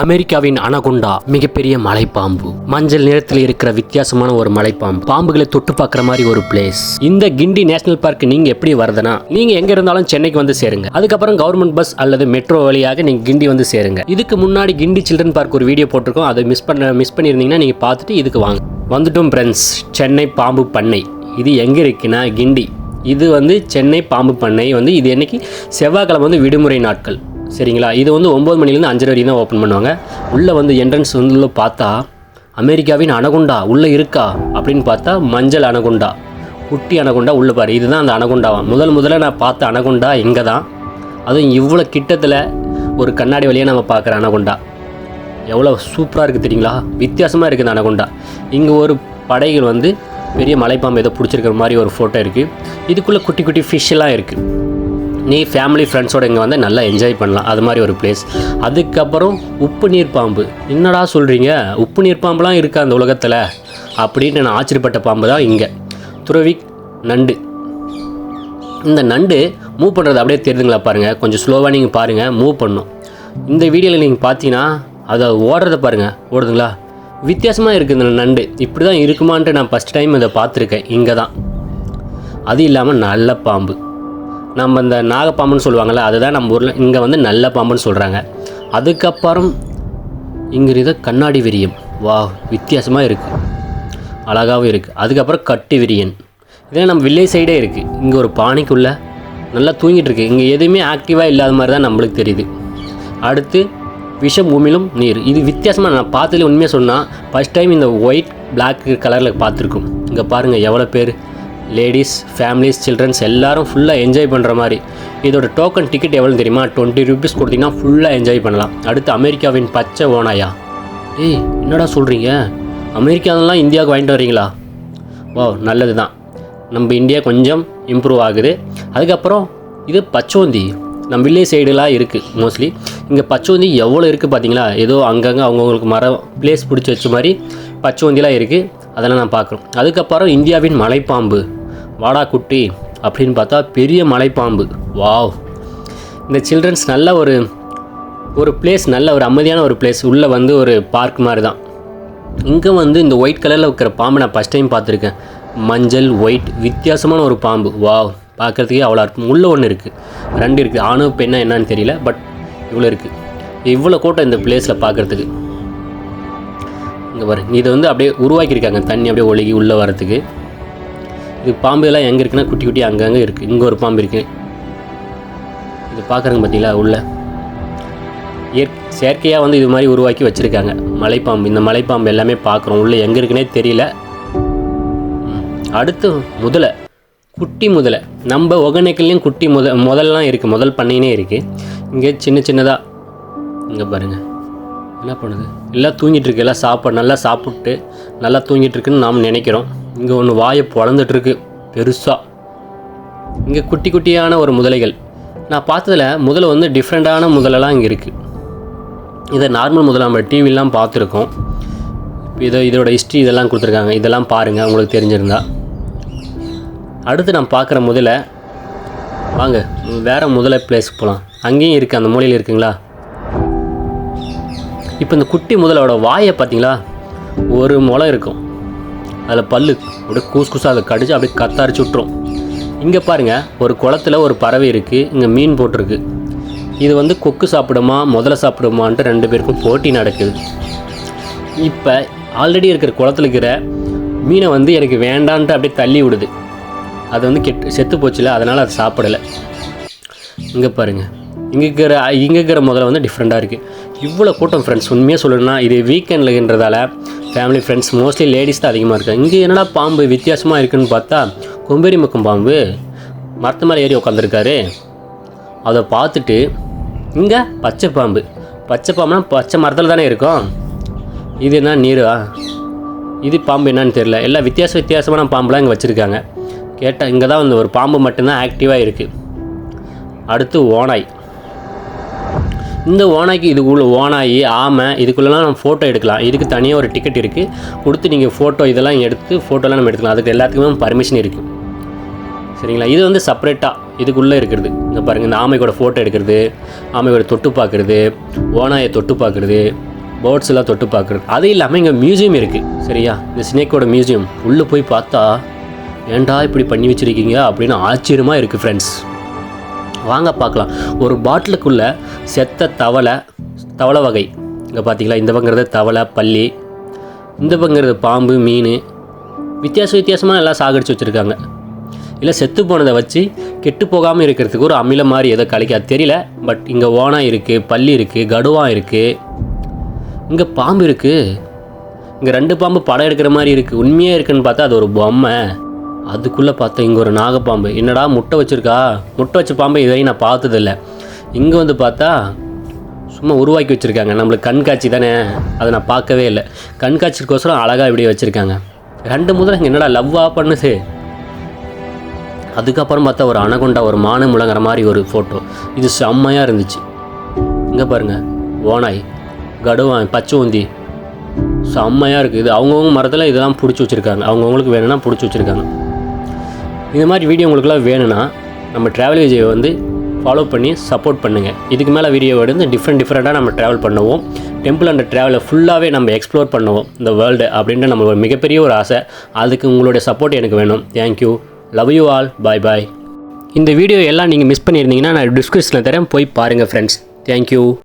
அமெரிக்காவின் அனகுண்டா மிகப்பெரிய மலைப்பாம்பு. மஞ்சள் நிறத்தில் இருக்கிற வித்தியாசமான ஒரு மலைப்பாம்பு. பாம்புகளை தொட்டு பார்க்குற மாதிரி ஒரு பிளேஸ் இந்த கிண்டி நேஷனல் பார்க் நீங்க எப்படி வருதுன்னா நீங்க எங்க இருந்தாலும் சென்னைக்கு வந்து சேருங்க. அதுக்கப்புறம் கவர்மெண்ட் பஸ் அல்லது மெட்ரோ வழியாக நீங்க கிண்டி வந்து சேருங்க. இதுக்கு முன்னாடி கிண்டி சில்ட்ரன் பார்க் ஒரு வீடியோ போட்டிருக்கோம். அதை மிஸ் பண்ண மிஸ் பண்ணியிருந்தீங்கன்னா நீங்க பார்த்துட்டு இதுக்கு வாங்க. வந்துட்டோம் ஃப்ரெண்ட்ஸ் சென்னை பாம்பு பண்ணை. இது எங்க இருக்குன்னா கிண்டி. இது வந்து சென்னை பாம்பு பண்ணை. வந்து இது என்னைக்கு? செவ்வாய்க்கிழமை வந்து விடுமுறை நாட்கள். சரிங்களா? இது வந்து ஒம்பது மணிலேருந்து அஞ்சரை வரைக்கும் தான் ஓப்பன் பண்ணுவாங்க. உள்ளே வந்து என்ட்ரன்ஸ் வந்து பார்த்தா அமெரிக்காவின் அனகுண்டா உள்ளே இருக்கா அப்படின்னு பார்த்தா மஞ்சள் அனகுண்டா குட்டி அனகுண்டா உள்ளே பாரு. இதுதான் அந்த அனகுண்டாவா முதல் முதல்ல நான் பார்த்த அனகுண்டா இங்கே தான் அதுவும் இவ்வளோ கிட்டத்தில் ஒரு கண்ணாடி வழியாக நம்ம பார்க்குற அனகுண்டா. எவ்வளோ சூப்பராக இருக்குது தெரியுங்களா? வித்தியாசமாக இருக்குது அந்த அனகுண்டா. இங்கே ஒரு படைகள் வந்து பெரிய மலைப்பாம்பு ஏதோ பிடிச்சிருக்கிற மாதிரி ஒரு ஃபோட்டோ இருக்குது இதுக்குள்ளே குட்டி குட்டி ஃபிஷ்ஷெல்லாம் இருக்குது நீ ஃபேமிலி ஃப்ரெண்ட்ஸோடு இங்கே வந்து நல்லா என்ஜாய் பண்ணலாம். அது மாதிரி ஒரு பிளேஸ் அதுக்கப்புறம் உப்பு நீர் பாம்பு. என்னடா சொல்கிறீங்க உப்பு நீர் பாம்புலாம் இருக்கா அந்த உலகத்தில்? அப்படின்னு நான் ஆச்சரியப்பட்ட பாம்பு தான் இங்கே. துறவி நண்டு. இந்த நண்டு மூவ் பண்ணுறது அப்படியே தெரியுதுங்களா பாருங்கள் கொஞ்சம் ஸ்லோவாக நீங்கள் பாருங்கள் மூவ் பண்ணும். இந்த வீடியோவில் நீங்கள் பார்த்தீங்கன்னா அதை ஓடுறத பாருங்கள் ஓடுதுங்களா? வித்தியாசமாக இருக்குது இந்த நண்டு. இப்படி தான் இருக்குமான்ட்டு நான் ஃபஸ்ட் டைம் இதை பார்த்துருக்கேன். இங்கே தான் அது இல்லாமல் நல்ல பாம்பு. நம்ம இந்த நாகப்பாம்புன்னு சொல்லுவாங்கள்ல அதுதான் நம்ம ஊரில் இங்கே வந்து நல்ல பாம்புன்னு சொல்கிறாங்க அதுக்கப்புறம் இங்கே இருக்க கண்ணாடி விரியம். வா வித்தியாசமாக இருக்குது அழகாகவும் இருக்குது அதுக்கப்புறம் கட்டு விரியன். இதே நம்ம வில்லேஜ் சைடே இருக்குது இங்கே ஒரு பானைக்குள்ளே நல்லா தூங்கிட்டு இருக்கு. இங்கே எதுவுமே ஆக்டிவாக இல்லாத மாதிரி தான் நம்மளுக்கு தெரியுது. அடுத்து விஷம் உமிழும் நீர். இது வித்தியாசமாக நான் பார்த்ததுல உண்மையாக சொன்னால் ஃபஸ்ட் டைம் இந்த ஒயிட் பிளாக் கலரில் பார்த்துருக்கோம். இங்கே பாருங்கள் எவ்வளோ பேர். லேடிஸ் ஃபேமிலிஸ் சில்ட்ரன்ஸ் எல்லாரும் ஃபுல்லாக என்ஜாய் பண்ணுற மாதிரி. இதோட டோக்கன் டிக்கெட் எவ்வளோ தெரியுமா? டுவெண்ட்டி ருபீஸ் கொடுத்தீங்கன்னா ஃபுல்லாக என்ஜாய் பண்ணலாம். அடுத்து அமெரிக்காவின் பச்சை ஓனாயா ஏய் என்னடா சொல்கிறீங்க அமெரிக்காவெல்லாம் இந்தியாவுக்கு வாங்கிட்டு வரீங்களா வா நல்லது தான் நம்ம இந்தியா கொஞ்சம் இம்ப்ரூவ் ஆகுது. அதுக்கப்புறம் இது பச்சோந்தி. நம்ம வில்லேஜ் சைடுலாம் இருக்குது மோஸ்ட்லி இங்கே பச்சோந்தி எவ்வளோ இருக்குது பார்த்தீங்களா? ஏதோ அங்கங்கே அவங்கவுங்களுக்கு மரம் பிளேஸ் பிடிச்சி வச்ச மாதிரி பச்சோந்திலாம் இருக்குது அதெல்லாம் நான் பார்க்குறோம். அதுக்கப்புறம் இந்தியாவின் மலைப்பாம்பு. வாடாக்குட்டி அப்படின்னு பார்த்தா பெரிய மலைப்பாம்பு. வாவ். இந்த சில்ட்ரன்ஸ் நல்ல ஒரு ஒரு பிளேஸ் நல்ல ஒரு அமைதியான ஒரு பிளேஸ் உள்ளே வந்து ஒரு பார்க் மாதிரி தான் இங்கே வந்து இந்த ஒயிட் கலரில் இருக்கிற பாம்பு நான் ஃபஸ்ட் டைம் பார்த்துருக்கேன். மஞ்சள் ஒயிட் வித்தியாசமான ஒரு பாம்பு. வாவ். பார்க்குறதுக்கே அவ்வளோ இருக்கும் உள்ளே ஒன்று இருக்குது ரெண்டு இருக்குது ஆணு பெண்ணா என்னன்னு தெரியல பட் இவ்வளோ இருக்குது இவ்வளோ கூட்டம் இந்த பிளேஸில் பார்க்குறதுக்கு. இங்கே பாரு. இதை வந்து அப்படியே உருவாக்கியிருக்காங்க. தண்ணி அப்படியே ஒழுகி உள்ளே வரத்துக்கு இது பாம்பு எல்லாம் எங்கே இருக்குன்னா குட்டி குட்டி அங்கங்கே இருக்குது இங்கே ஒரு பாம்பு இருக்குது இது பார்க்குறங்க பார்த்தீங்களா உள்ள. இயற் செயற்கையாக வந்து இது மாதிரி உருவாக்கி வச்சுருக்காங்க. மலைப்பாம்பு. இந்த மலைப்பாம்பு எல்லாமே பார்க்குறோம் உள்ளே எங்கே இருக்குன்னே தெரியல. அடுத்து முதலை. குட்டி முதலை. நம்ம ஒகனைக்கல்லையும் குட்டி முத முதல்லாம் இருக்குது முதல் பண்ணையினே இருக்குது இங்கே சின்ன சின்னதாக இங்கே பாருங்கள் என்ன பண்ணுது? எல்லாம் தூங்கிட்டு இருக்கு. எல்லாம் சாப்பாடு நல்லா சாப்பிட்டு நல்லா தூங்கிட்டு இருக்குன்னு நாம் நினைக்கிறோம். இங்கே ஒன்று வாயை பொழந்துட்டுருக்கு பெருசாக இங்கே குட்டி குட்டியான ஒரு முதலைகள். நான் பார்த்ததில் முதல்ல வந்து டிஃப்ரெண்ட்டான முதலெல்லாம் இங்கே இருக்குது இதை நார்மல் முதல்ல நம்ம டிவிலாம் பார்த்துருக்கோம். இப்போ இதை இதோட ஹிஸ்ட்ரி இதெல்லாம் கொடுத்துருக்காங்க. இதெல்லாம் பாருங்கள் உங்களுக்கு தெரிஞ்சிருந்தா. அடுத்து நான் பார்க்குற முதல்ல வாங்க வேறு முதலை பிளேஸ்க்கு போகலாம் அங்கேயும் இருக்குது அந்த மூலையில் இருக்குங்களா? இப்போ இந்த குட்டி முதலோட வாயை பார்த்தீங்களா? ஒரு முளை இருக்கும். அதில் பல்லு அப்படியே கூஸ் கூசாக அதை கடிச்சு அப்படியே கத்தாரிச்சு விட்டுரும். இங்கே பாருங்கள் ஒரு குளத்துல ஒரு பறவை இருக்குது இங்கே மீன் போட்டிருக்கு. இது வந்து கொக்கு சாப்பிடுமா முதல்ல சாப்பிடுமான்ட்டு ரெண்டு பேருக்கும் போட்டி நடக்குது. இப்போ ஆல்ரெடி இருக்கிற குளத்துல இருக்கிற மீனை வந்து எனக்கு வேண்டான்ட்டு அப்படியே தள்ளி விடுது. அது வந்து கெட்டு செத்து போச்சுல அதனால் அது சாப்பிடலை. இங்கே பாருங்கள் இங்கே இருக்கிற இங்கே இருக்கிற முதல்ல வந்து டிஃப்ரெண்ட்டாக இருக்குது இவ்வளோ கூட்டம் ஃப்ரெண்ட்ஸ் உண்மையாக சொல்லணும்னா இது வீக்கெண்ட்லன்றதால ஃபேமிலி ஃப்ரெண்ட்ஸ் மோஸ்ட்லி லேடிஸ் தான் அதிகமாக இருக்காங்க. இங்கே என்னடா பாம்பு வித்தியாசமாக இருக்குன்னு பார்த்தா கொம்பேரி முக்கம் பாம்பு. மரத்து மேலே ஏறி உட்காந்துருக்காரு அதை பார்த்துட்டு இங்கே பச்சை பாம்பு. பச்சை பாம்புனா பச்சை மரத்தில் தானே இருக்கும். இது என்ன நீரா? இது பாம்பு என்னன்னு தெரியல. எல்லாம் வித்தியாச வித்தியாசமான பாம்புலாம் இங்கே வச்சுருக்காங்க. கேட்டால் இங்கே தான் இந்த ஒரு பாம்பு மட்டும்தான் ஆக்டிவாக இருக்குது அடுத்து ஓனாய் இந்த ஓனாய்க்கு இதுக்குள்ளே ஓனாயி ஆமை இதுக்குள்ளெலாம் நம்ம ஃபோட்டோ எடுக்கலாம். இதுக்கு தனியாக ஒரு டிக்கெட் இருக்குது கொடுத்து நீங்கள் ஃபோட்டோ இதெல்லாம் எடுத்து ஃபோட்டோலாம் நம்ம எடுத்துக்கலாம். அதுக்கு எல்லாத்துக்குமே பர்மிஷன் இருக்குது சரிங்களா? இது வந்து செப்பரேட்டாக இதுக்குள்ளே இருக்கிறது. இந்த பாருங்கள் இந்த ஆமைக்கோட ஃபோட்டோ எடுக்கிறது ஆமையோட தொட்டு பார்க்குறது ஓனாயை தொட்டு பார்க்குறது பேர்ட்ஸ் எல்லாம் தொட்டு பார்க்குறது. அது இல்லாமல் இங்கே மியூசியம் இருக்குது சரியா? இந்த ஸ்னேக்கோட மியூசியம் உள்ளே போய் பார்த்தா ஏன்டா இப்படி பண்ணி வச்சுருக்கீங்க? அப்படின்னு ஆச்சரியமாக இருக்குது ஃப்ரெண்ட்ஸ் வாங்க பார்க்கலாம். ஒரு பாட்டிலுக்குள்ளே செத்த தவளை தவளை வகை. இங்கே பார்த்தீங்களா இந்த பங்கிறது தவளை பள்ளி இந்த பங்கிறது பாம்பு மீன். வித்தியாச வித்தியாசமாக எல்லாம் சாகடிச்சு வச்சுருக்காங்க. இல்லை செத்து போனதை வச்சு கெட்டு போகாமல் இருக்கிறதுக்கு ஒரு அமில மாதிரி எதோ கலைக்க தெரியல. பட் இங்கே ஓனம் இருக்குது பள்ளி இருக்குது கடுவான் இருக்குது இங்கே பாம்பு இருக்குது இங்கே ரெண்டு பாம்பு படம் எடுக்கிற மாதிரி இருக்குது உண்மையாக இருக்குன்னு பார்த்தா அது ஒரு பொம்மை. அதுக்குள்ளே பார்த்தா இங்கே ஒரு நாகப்பாம்பு. என்னடா முட்டை வச்சுருக்கா? முட்டை வச்ச பாம்பு இதையும் நான் பார்த்ததில்ல. இங்கே வந்து பார்த்தா சும்மா உருவாக்கி வச்சுருக்காங்க. நம்மளுக்கு கண்காட்சி தானே. அதை நான் பார்க்கவே இல்லை. கண்காட்சிக்கோசரம் அழகாக இப்படி வச்சுருக்காங்க. ரெண்டு முதல்ல இங்கே என்னடா லவ்வாக பண்ணுது? அதுக்கப்புறம் பார்த்தா ஒரு அணகொண்டா ஒரு மானு முழங்குற மாதிரி ஒரு ஃபோட்டோ இது செம்மையாக இருந்துச்சு. இங்கே பாருங்கள் ஓனாய் கடுவான் பச்சோந்தி. செம்மையாக இருக்குது இது அவங்கவுங்க மரத்தில் இதெல்லாம் பிடிச்சி வச்சுருக்காங்க. அவங்கவுங்களுக்கு வேணும்னா பிடிச்சி வச்சுருக்காங்க. இந்த மாதிரி வீடியோ உங்களுக்குலாம் வேணும்னா நம்ம ட்ராவல் விஜயை வந்து ஃபாலோ பண்ணி சப்போர்ட் பண்ணுங்கள் இதுக்கு மேலே வீடியோ எடுத்து டிஃப்ரெண்ட் டிஃப்ரெண்ட்டாக நம்ம ட்ராவல் பண்ணுவோம். டெம்பிள் அண்ட் ட்ராவலை ஃபுல்லாகவே நம்ம எக்ஸ்ப்ளோர் பண்ணுவோம் இந்த வேர்ல்டு அப்படின்ற நம்ம ஒரு மிகப்பெரிய ஒரு ஆசை. அதுக்கு உங்களுடைய சப்போர்ட் எனக்கு வேணும். Thank you love you all bye bye இந்த வீடியோ எல்லாம் நீங்கள் மிஸ் பண்ணியிருந்தீங்கன்னா நான் டிஸ்கிரிப்ஷனில் தரேன். போய் பாருங்கள் ஃப்ரெண்ட்ஸ் தேங்க்யூ